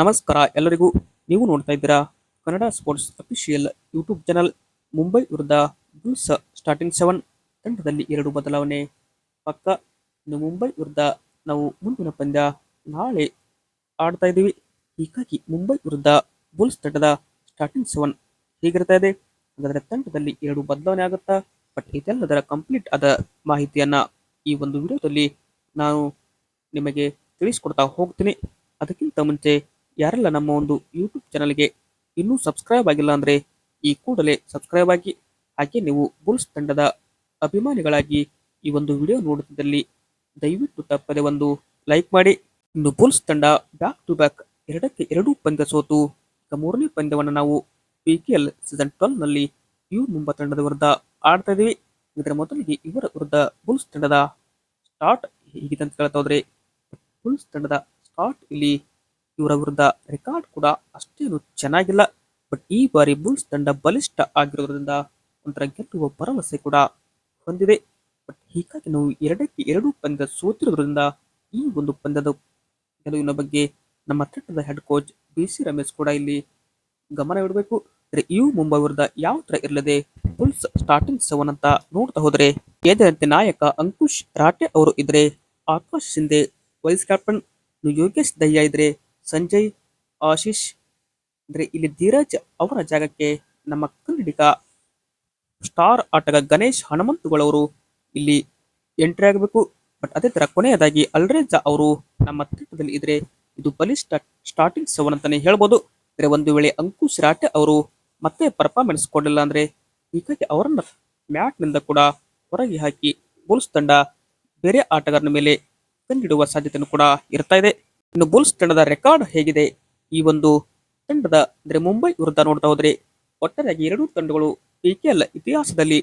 ನಮಸ್ಕಾರ ಎಲ್ಲರಿಗೂ. ನೀವು ನೋಡ್ತಾ ಇದ್ದೀರಾ Kannada sports official YouTube channel Mumbai ವಿರುದ್ಧ ಬುಲ್ಸ್ ಸ್ಟಾರ್ಟಿಂಗ್ ಸೆವೆನ್ ತಂಡದಲ್ಲಿ ಎರಡು ಬದಲಾವಣೆ. ಪಕ್ಕ ಮುಂಬೈ ವಿರುದ್ಧ ನಾವು ಮುಂದಿನ ಪಂದ್ಯ ನಾಳೆ ಆಡ್ತಾ ಇದ್ದೀವಿ. ಹೀಗಾಗಿ ಮುಂಬೈ ವಿರುದ್ಧ ಬುಲ್ಸ್ ತಂಡದ ಸ್ಟಾರ್ಟಿಂಗ್ ಸೆವೆನ್ ಹೇಗಿರ್ತಾ ಇದೆ? ಹಾಗಾದರೆ ತಂಡದಲ್ಲಿ ಎರಡು ಬದಲಾವಣೆ ಆಗುತ್ತಾ? ಬಟ್ ಇದೆಲ್ಲದರ ಕಂಪ್ಲೀಟ್ ಆದ ಮಾಹಿತಿಯನ್ನ ಈ ಒಂದು ವಿಡಿಯೋದಲ್ಲಿ ನಾನು ನಿಮಗೆ ತಿಳಿಸ್ಕೊಡ್ತಾ ಹೋಗ್ತೀನಿ. ಅದಕ್ಕಿಂತ ಮುಂಚೆ ಯಾರೆಲ್ಲ ನಮ್ಮ ಒಂದು ಯೂಟ್ಯೂಬ್ ಚಾನಲ್ಗೆ ಇನ್ನೂ ಸಬ್ಸ್ಕ್ರೈಬ್ ಆಗಿಲ್ಲ ಅಂದರೆ ಈ ಕೂಡಲೇ ಸಬ್ಸ್ಕ್ರೈಬ್ ಆಗಿ, ಹಾಗೆ ನೀವು ಬುಲ್ಸ್ ತಂಡದ ಅಭಿಮಾನಿಗಳಾಗಿ ಈ ಒಂದು ವಿಡಿಯೋ ನೋಡುತ್ತಿದ್ದಲ್ಲಿ ದಯವಿಟ್ಟು ತಪ್ಪದೆ ಒಂದು ಲೈಕ್ ಮಾಡಿ. ಇನ್ನು ಬುಲ್ಸ್ ತಂಡ ಬ್ಯಾಕ್ ಟು ಬ್ಯಾಕ್ ಎರಡಕ್ಕೆ ಎರಡು ಪಂದ್ಯ ಸೋತು, ಈಗ ಮೂರನೇ ಪಂದ್ಯವನ್ನು ನಾವು ಪಿ ಕೆ ಎಲ್ ಸೀಸನ್ ಟ್ವೆಲ್ವ್ನಲ್ಲಿ ಯು ಮುಂಬಾ ತಂಡದ ವಿರುದ್ಧ ಆಡ್ತಾ ಇದ್ದೀವಿ. ಇದರ ಮೊದಲಿಗೆ ಇವರ ವಿರುದ್ಧ ಬುಲ್ಸ್ ತಂಡದ ಸ್ಟಾರ್ಟ್ ಹೀಗಿದೆ ಅಂತ ಕೇಳ್ತಾ ಹೋದ್ರೆ, ಬುಲ್ಸ್ ತಂಡದ ಸ್ಟಾರ್ಟ್ ಇಲ್ಲಿ ಇವರ ವಿರುದ್ಧ ರೆಕಾರ್ಡ್ ಕೂಡ ಅಷ್ಟೇನು ಚೆನ್ನಾಗಿಲ್ಲ. ಬಟ್ ಈ ಬಾರಿ ಬುಲ್ಸ್ ತಂಡ ಬಲಿಷ್ಠ ಆಗಿರೋದ್ರಿಂದ ಒಂಥರ ಗೆಲ್ಲುವ ಭರವಸೆ ಕೂಡ ಹೊಂದಿದೆ. ಬಟ್ ಹೀಗಾಗಿ ನಾವು ಎರಡಕ್ಕೆ ಎರಡು ಪಂದ್ಯ ಸೋತಿರೋದ್ರಿಂದ ಈ ಒಂದು ಪಂದ್ಯದ ಗೆಲುವಿನ ಬಗ್ಗೆ ನಮ್ಮ ತಂಡದ head coach B C Ramesh ಕೂಡ ಇಲ್ಲಿ ಗಮನವಿಡಬೇಕು ಅಂದರೆ ಇವು ಮುಂಬೈ ವಿರುದ್ಧ ಯಾವ ತರ ಇರಲಿದೆ ಬುಲ್ಸ್ ಸ್ಟಾರ್ಟಿಂಗ್ ಸೆವೆನ್ ಅಂತ ನೋಡ್ತಾ ಹೋದ್ರೆ ಎದರಂತೆ ನಾಯಕ ಅಂಕುಶ್ ರಾಟೆ ಅವರು ಇದ್ರೆ ಆಕಾಶ್ ಶಿಂದೆ ವೈಸ್ ಕ್ಯಾಪ್ಟನ್ ಯೋಗೇಶ್ ದಯ್ಯ ಇದ್ರೆ ಸಂಜಯ್, ಆಶೀಶ್. ಅಂದ್ರೆ ಇಲ್ಲಿ ಧೀರಜ್ ಅವರ ಜಾಗಕ್ಕೆ ನಮ್ಮ ಕನ್ನಡಿಗ ಸ್ಟಾರ್ ಆಟಗ ಗಣೇಶ್ ಹನುಮಂತುಗಳವರು ಇಲ್ಲಿ ಎಂಟ್ರಿ ಆಗಬೇಕು. ಬಟ್ ಅದೇ ತರ ಕೊನೆಯದಾಗಿ ಅಲ್ರೇಜಾ ಅವರು ನಮ್ಮ ತಂಡದಲ್ಲಿ ಇದ್ರೆ ಇದು ಬಲಿಷ್ಠ ಸ್ಟಾರ್ಟಿಂಗ್ ಸೆವೆನ್ ಅಂತಾನೆ ಹೇಳ್ಬೋದು. ಅಂದರೆ ಒಂದು ವೇಳೆ ಅಂಕುಶ್ ರಾಟೆ ಅವರು ಮತ್ತೆ ಪರ್ಫಾರ್ಮೆನ್ಸ್ ಕೊಡಲಿಲ್ಲ ಅಂದ್ರೆ ಹೀಗಾಗಿ ಅವರನ್ನ ಮ್ಯಾಟ್ನಿಂದ ಕೂಡ ಹೊರಗೆ ಹಾಕಿ ಬುಲ್ಸ್ ತಂಡ ಬೇರೆ ಆಟಗಾರನ ಮೇಲೆ ಕಂಡಿಡುವ ಸಾಧ್ಯತೆಯೂ ಕೂಡ ಇರ್ತಾ ಇದೆ. ಇನ್ನು ಬುಲ್ಸ್ ತಂಡದ ರೆಕಾರ್ಡ್ ಹೇಗಿದೆ? ಈ ಒಂದು ತಂಡದ ಅಂದ್ರೆ ಮುಂಬೈ ವಿರುದ್ಧ ನೋಡ್ತಾ ಹೋದ್ರೆ ಒಟ್ಟಾರೆಯಾಗಿ ಎರಡು ತಂಡಗಳು ಪಿಕೆಎಲ್ ಇತಿಹಾಸದಲ್ಲಿ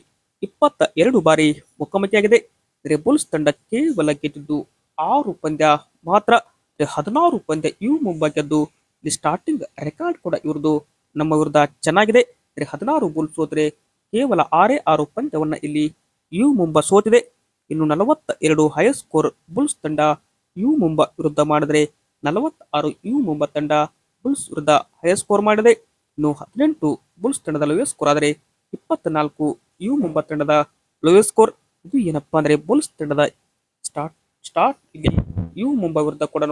ಇಪ್ಪತ್ತ ಎರಡು ಬಾರಿ ಮುಖಾಮುಖಿಯಾಗಿದೆ. ಅಂದ್ರೆ ಬುಲ್ಸ್ ತಂಡ ಕೇವಲ ಗೆದ್ದಿದ್ದು ಆರು ಪಂದ್ಯ ಮಾತ್ರ. ಹದಿನಾರು ಪಂದ್ಯ ಇವು ಮುಂಬೈ ಗೆದ್ದು ಸ್ಟಾರ್ಟಿಂಗ್ ರೆಕಾರ್ಡ್ ಕೂಡ ಇವ್ರದ್ದು ನಮ್ಮ ವಿರುದ್ಧ ಚೆನ್ನಾಗಿದೆ. ಅಂದ್ರೆ ಹದಿನಾರು ಬುಲ್ಸ್ ಸೋತರೆ ಕೇವಲ ಆರೇ ಆರು ಪಂದ್ಯವನ್ನು ಇಲ್ಲಿ ಯು ಮುಂಬಾ ಸೋತಿದೆ. ಇನ್ನು ನಲವತ್ತ ಎರಡು ಹೈಯರ್ ಸ್ಕೋರ್ ಬುಲ್ಸ್ ತಂಡ ಯು ಮುಂಬಾ ವಿರುದ್ಧ ಮಾಡಿದ್ರೆ ನಲವತ್ತಾರು ಯು ಮುಂಬತ್ ತಂಡ ಬುಲ್ಸ್ ವಿರುದ್ಧ ಹೈ ಸ್ಕೋರ್ ಮಾಡಿದೆ. ಇನ್ನು ಹದಿನೆಂಟು ಬುಲ್ಸ್ ತಂಡದ ಲೋಯೆಸ್ಟ್ ಸ್ಕೋರ್ ಆದರೆ ಇಪ್ಪತ್ನಾಲ್ಕು ಯು ಮುಂಬಾ ತಂಡದ ಲೋಯೆಸ್ಟ್ ಸ್ಕೋರ್. ಇದು ಏನಪ್ಪಾ ಅಂದರೆ ಬುಲ್ಸ್ ತಂಡದ ಸ್ಟಾರ್ಟ್ ಸ್ಟಾರ್ಟ್ ಇಲ್ಲಿ ಯು ಮುಂಬೈ ವಿರುದ್ಧ ಕೂಡ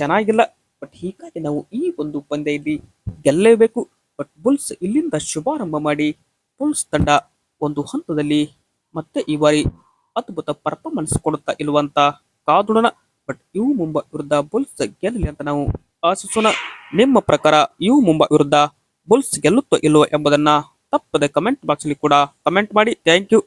ಚೆನ್ನಾಗಿಲ್ಲ. ಬಟ್ ಹೀಗಾಗಿ ನಾವು ಈ ಒಂದು ಪಂದ್ಯ ಇಲ್ಲಿ ಗೆಲ್ಲೇಬೇಕು ಬಟ್ ಬುಲ್ಸ್ ಇಲ್ಲಿಂದ ಶುಭಾರಂಭ ಮಾಡಿ ಬುಲ್ಸ್ ತಂಡ ಒಂದು ಹಂತದಲ್ಲಿ ಮತ್ತೆ ಈ ಬಾರಿ ಅದ್ಭುತ ಪರ್ಫಾರ್ಮೆನ್ಸ್ ಕೊಡುತ್ತಾ ಇಲ್ವಂತ ಕಾದುಡೋಣ ಬಟ್ ಇವು ಮುಂಬ ವಿರುದ್ಧ ಬುಲ್ಸ್ ಗೆಲ್ಲಲಿ ಅಂತ ನಾವು ಆಶಿಸೋಣ. ನಿಮ್ಮ ಪ್ರಕಾರ ಇವು ಮುಂಬ ವಿರುದ್ಧ ಬುಲ್ಸ್ ಗೆಲ್ಲುತ್ತೋ ಇಲ್ಲವೋ ಎಂಬುದನ್ನ ತಪ್ಪದೆ ಕಮೆಂಟ್ ಬಾಕ್ಸ್ ಅಲ್ಲಿ ಕೂಡ ಕಮೆಂಟ್ ಮಾಡಿ. Thank you